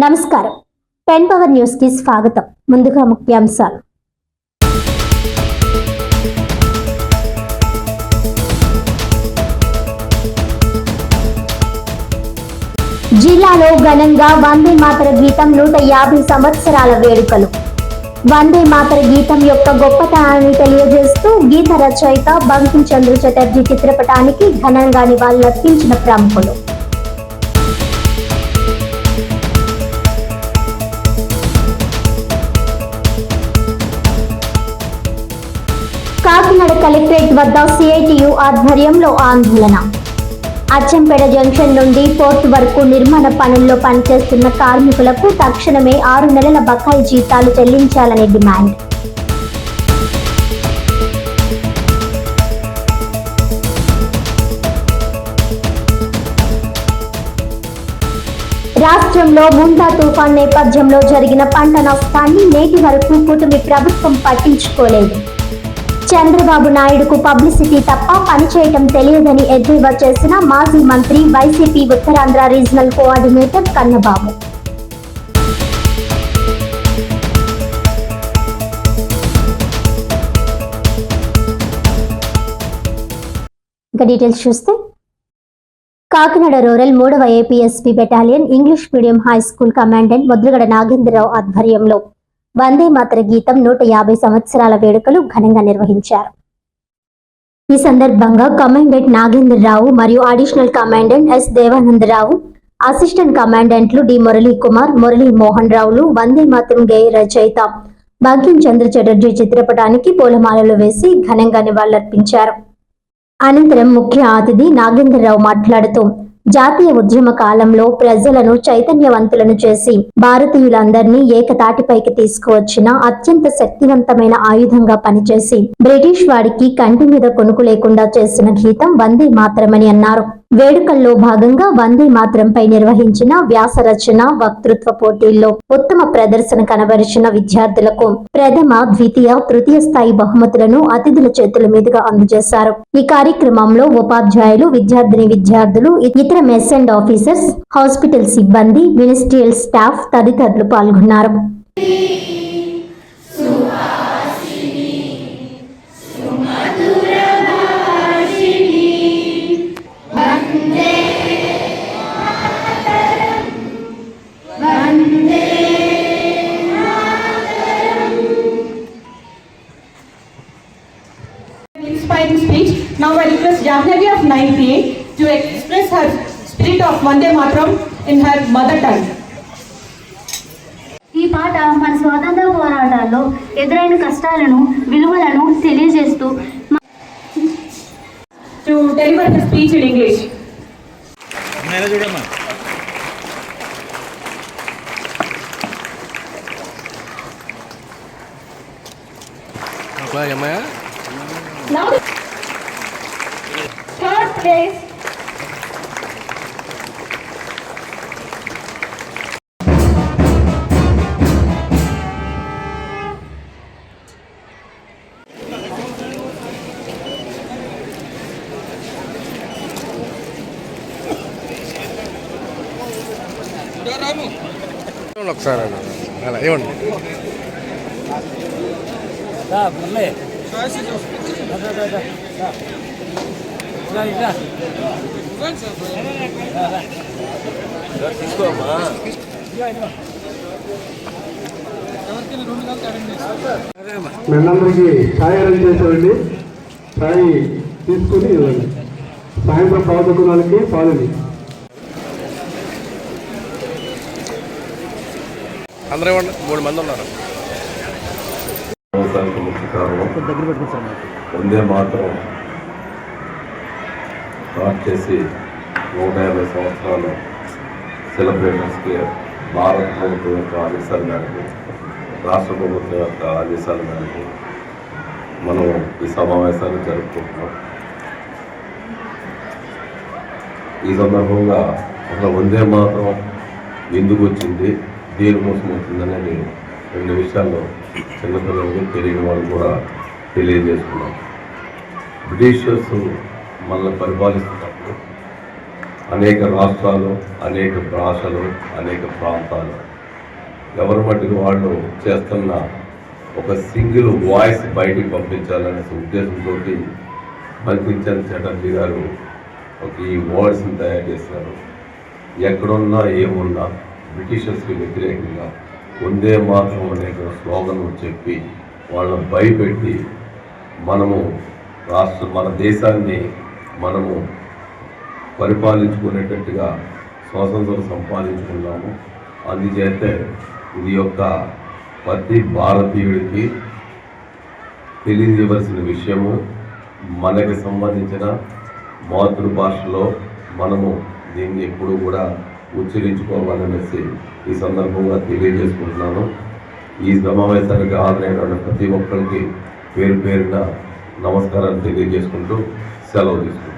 నమస్కారం. Pen power న్యూస్కి స్వాగతం. ముందుగా ముఖ్యాంశాలు. జిల్లాలో ఘనంగా వందే మాతర గీతం నూట యాభై సంవత్సరాల వేడుకలు. వందే మాతర గీతం యొక్క గొప్పతనాన్ని తెలియజేస్తూ గీత రచయిత బంకిం చంద్ర చటర్జీ చిత్రపటానికి ఘనంగా నివాళులర్పించిన ప్రముఖులు. కాకినాడ కలెక్టరేట్ వద్ద సిఐటియు ఆధ్వర్యంలో ఆందోళన. అచ్చంపేట జంక్షన్ నుండి పోర్ట్ వరకు నిర్మాణ పనుల్లో పనిచేస్తున్న కార్మికులకు తక్షణమే ఆరు నెలల బకాయి జీతాలు చెల్లించాలని డిమాండ్. రాష్ట్రంలో ముందా తుఫాన్ నేపథ్యంలో జరిగిన పంట నష్టాన్ని నేటి వరకు కూటమి ప్రభుత్వం పట్టించుకోలేదు. చంద్రబాబు నాయుడుకు పబ్లిసిటీ తప్ప పనిచేయటం తెలియదని ఎద్దేవా చేసిన మాజీ మంత్రి YCP Uttarandhra regional coordinator Kannababu. ఇంకా డీటెయిల్స్ చూస్తే కాకినాడ రూరల్ మూడవ APSP battalion English medium high school commandant Mudragada Nagendrarao ఆధ్వర్యంలో వందే మాతర గీతం నూట యాభై సంవత్సరాల వేడుకలు ఘనంగా నిర్వహించారు. ఈ సందర్భంగా కమాండెంట్ నాగేంద్రరావు మరియు additional commandant S Devanandarao assistant కమాండెంట్లు D Murali Kumar Murali Mohan రావులు వందే మాతరం గేయ రచయిత భాగ్యం చంద్ర చటర్జీ చిత్రపటానికి పూలమాలలు వేసి ఘనంగా నివాళులర్పించారు. అనంతరం ముఖ్య అతిథి నాగేంద్రరావు మాట్లాడుతూ జాతీయ ఉద్యమ కాలంలో ప్రజలను చైతన్యవంతులను చేసి భారతీయులందరినీ ఏకతాటిపైకి తీసుకువచ్చిన అత్యంత శక్తివంతమైన ఆయుధంగా పనిచేసి బ్రిటిష్ వాడికి కంటి మీద కొనుకు లేకుండా చేసిన గీతం వందే మాత్రమని అన్నారు. వేడుకల్లో భాగంగా వందే మాత్రంపై నిర్వహించిన వ్యాస రచన వక్తృత్వ పోటీల్లో ఉత్తమ ప్రదర్శన కనబరిచిన విద్యార్థులకు ప్రథమ ద్వితీయ తృతీయ స్థాయి బహుమతులను అతిథుల చేతుల మీదుగా అందజేశారు. ఈ కార్యక్రమంలో ఉపాధ్యాయులు విద్యార్థిని విద్యార్థులు ఇతర మెస్ అండ్ ఆఫీసర్స్ హాస్పిటల్ సిబ్బంది మినిస్ట్రియల్ స్టాఫ్ తదితరులు పాల్గొన్నారు. Inspiring speech. Now I request Jahnavi of 9th to express her spirit of Vande Mataram in her mother tongue. ఈ పాట మన స్వాతంత్ర పోరాటాల్లో ఎదురైన కష్టాలను విలువలను తెలియజేస్తూ మ- To deliver her speech in English. నేల చూడమ్మా అమ్మాయా Now the third place ఒకసారి అన్న. అలా ఇవ్వండి మనందరికీ ఛాయ్ అరేంజ్ చేసేవండి ఛాయ్ తీసుకుని ఇవ్వండి. సాయంత్రం పాల్గొనడానికి పాలని. అందరూ మూడు మంది ఉన్నారు. ముఖ్య కారణం వందే మాత్రం స్టార్ట్ చేసి నూట యాభై సంవత్సరాలు సెలబ్రేషన్స్కి భారత ప్రభుత్వం యొక్క ఆదేశాల మేరకు రాష్ట్ర ప్రభుత్వం యొక్క ఆదేశాల మేరకు మనం ఈ సమావేశాన్ని జరుపుకుంటున్నాం. ఈ సందర్భంగా అసలు వందే మాత్రం ఎందుకు వచ్చింది దేనికోసం వచ్చిందనేది రెండు విషయాల్లో చిన్నపిల్లలకు తెలియని వాళ్ళు కూడా తెలియజేసుకున్నాం బ్రిటిషర్స్ మనల్ని పరిపాలిస్తున్నప్పుడు అనేక రాష్ట్రాలు అనేక భాషలు అనేక ప్రాంతాలు ఎవరి మట్టుకు వాళ్ళు చేస్తున్న ఒక సింగిల్ వాయిస్ బయటికి పంపించాలనే ఉద్దేశంతో బంకించంద్ చటర్జీ గారు ఒక ఈ వర్డ్స్ని తయారు చేశారు. ఎక్కడున్నా ఏమున్నా బ్రిటిషర్స్కి వ్యతిరేకంగా ఉందే మాత్రం అనే స్లోగన్ చెప్పి వాళ్ళని భయపెట్టి మనము రాష్ట్ర మన దేశాన్ని మనము పరిపాలించుకునేటట్టుగా స్వాతంత్రం సంపాదించుకున్నాము. అందుచేత ఇది యొక్క ప్రతి భారతీయుడికి తెలియజేయవలసిన విషయము. మనకి సంబంధించిన మాతృభాషలో మనము దీన్ని ఎప్పుడూ కూడా ఉచ్చరించుకోవాలనేసి ఈ సందర్భంగా తెలియజేసుకుంటున్నాను. ఈ సమావేశానికి హాజరైన ప్రతి ఒక్కరికి పేరు పేరున నమస్కారాలు తెలియజేసుకుంటూ సెలవు తీసుకుంటాను